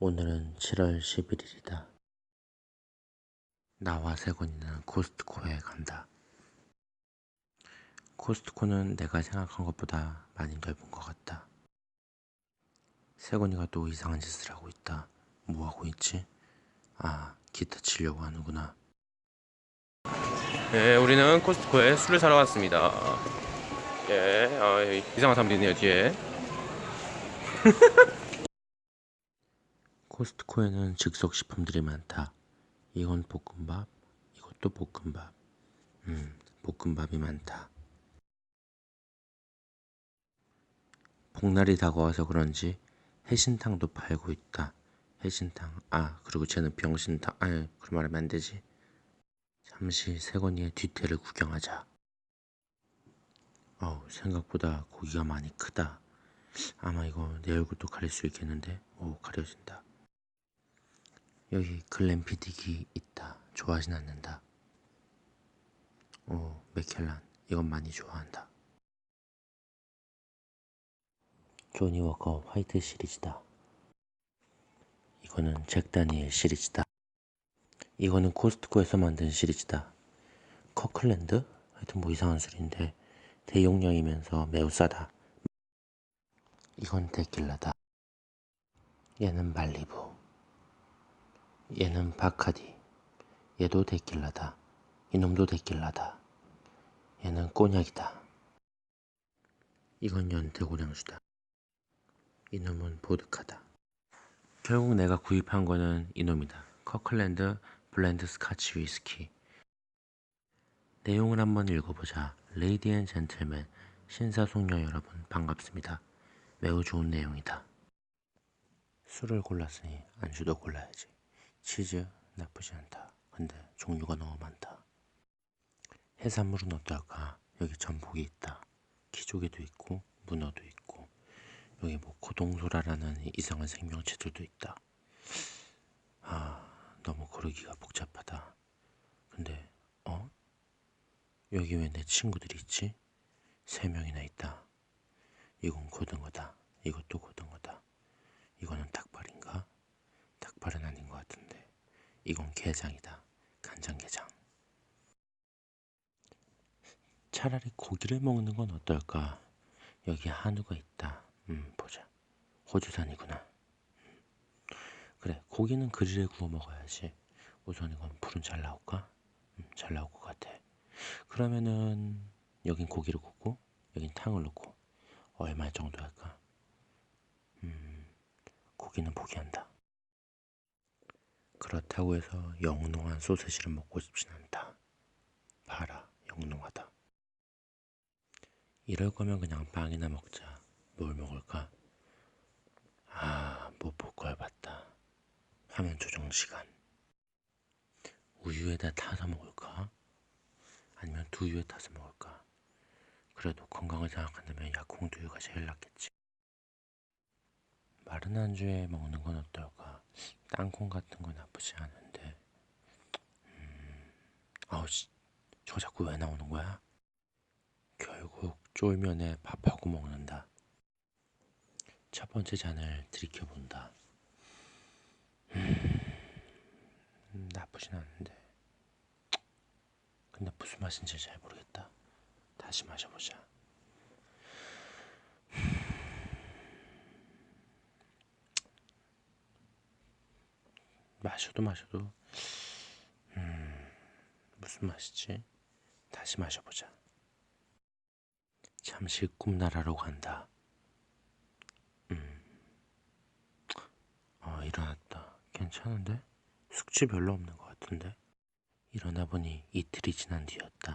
오늘은 7월 11일이다. 나와 세곤이는 코스트코에 간다. 코스트코는 내가 생각한 것보다 많이 넓은 것 같다. 세곤이가 또 이상한 짓을 하고 있다. 뭐 하고 있지? 아, 기타 치려고 하는구나. 네, 우리는 코스트코에 술을 사러 왔습니다. 예, 아, 여기 이상한 사람들이 있네요, 뒤에. 코스트코에는 즉석 식품들이 많다. 이건 볶음밥, 이것도 볶음밥. 음, 볶음밥이 많다. 복날이 다가와서 그런지 해신탕도 팔고 있다. 해신탕. 아, 그리고 쟤는 병신탕. 아, 그런 말 하면 안 되지. 잠시 세건이의 뒤태를 구경하자. 어우, 생각보다 고기가 많이 크다. 아마 이거 내 얼굴도 가릴 수 있겠는데? 오, 가려진다. 여기 글램피딕이 있다. 좋아하진 않는다. 오, 맥켈란. 이건 많이 좋아한다. 조니 워커 화이트 시리즈다. 이거는 잭 다니엘 시리즈다. 이거는 코스트코에서 만든 시리즈다. 커클랜드? 하여튼 뭐 이상한 술인데 대용량이면서 매우 싸다. 이건 데킬라다. 얘는 말리부. 얘는 바카디. 얘도 데킬라다. 이놈도 데킬라다. 얘는 꼬냑이다. 이건 연태고량주다. 이놈은 보드카다. 결국 내가 구입한 거는 이놈이다. 커클랜드 블렌드 스카치 위스키. 내용을 한번 읽어보자. 레이디 앤 젠틀맨, 신사숙녀 여러분 반갑습니다. 매우 좋은 내용이다. 술을 골랐으니 안주도 골라야지. 치즈 나쁘지 않다. 근데 종류가 너무 많다. 해산물은 어떨까? 여기 전복이 있다. 키조개도 있고 문어도 있고 여기 뭐 고동소라라는 이상한 생명체들도 있다. 아 너무 고르기가 복잡하다. 근데 어? 여기 왜 내 친구들이 있지? 세 명이나 있다. 이건 고등어다. 이것도 고등어다. 이거는 닭발인가? 닭발은 아닌 것 같은데. 이건 게장이다. 간장게장. 차라리 고기를 먹는 건 어떨까? 여기 한우가 있다. 음, 보자. 호주산이구나. 음. 그래, 고기는 그릴에 구워 먹어야지. 우선 이건 불은 잘 나올까? 음, 잘 나올 것 같아. 그러면은 여긴 고기를 굽고 여긴 탕을 넣고 얼마 정도 할까? 음, 고기는 포기한다. 그렇다고 해서 영롱한 소세지를 먹고 싶진 않다. 봐라, 영롱하다. 이럴 거면 그냥 빵이나 먹자. 뭘 먹을까? 아, 못볼걸 봤다. 화면 조정 시간. 우유에다 타서 먹을까? 아니면 두유에 타서 먹을까? 그래도 건강을 생각한다면 약콩 두유가 제일 낫겠지. 마른 안주에 먹는 건 어떨까? 땅콩 같은 건 나쁘지 않은데. 음, 아우 씨, 저 자꾸 왜 나오는 거야? 쫄면에 밥하고 먹는다. 첫 번째 잔을 들이켜 본다. 음, 나쁘진 않은데. 근데 무슨 맛인지 잘 모르겠다. 다시 마셔보자. 마셔도 마셔도 음, 무슨 맛이지? 다시 마셔보자. 잠시 꿈나라로 간다. 음, 어, 일어났다. 괜찮은데? 숙취 별로 없는 것 같은데? 일어나 보니 이틀이 지난 뒤였다.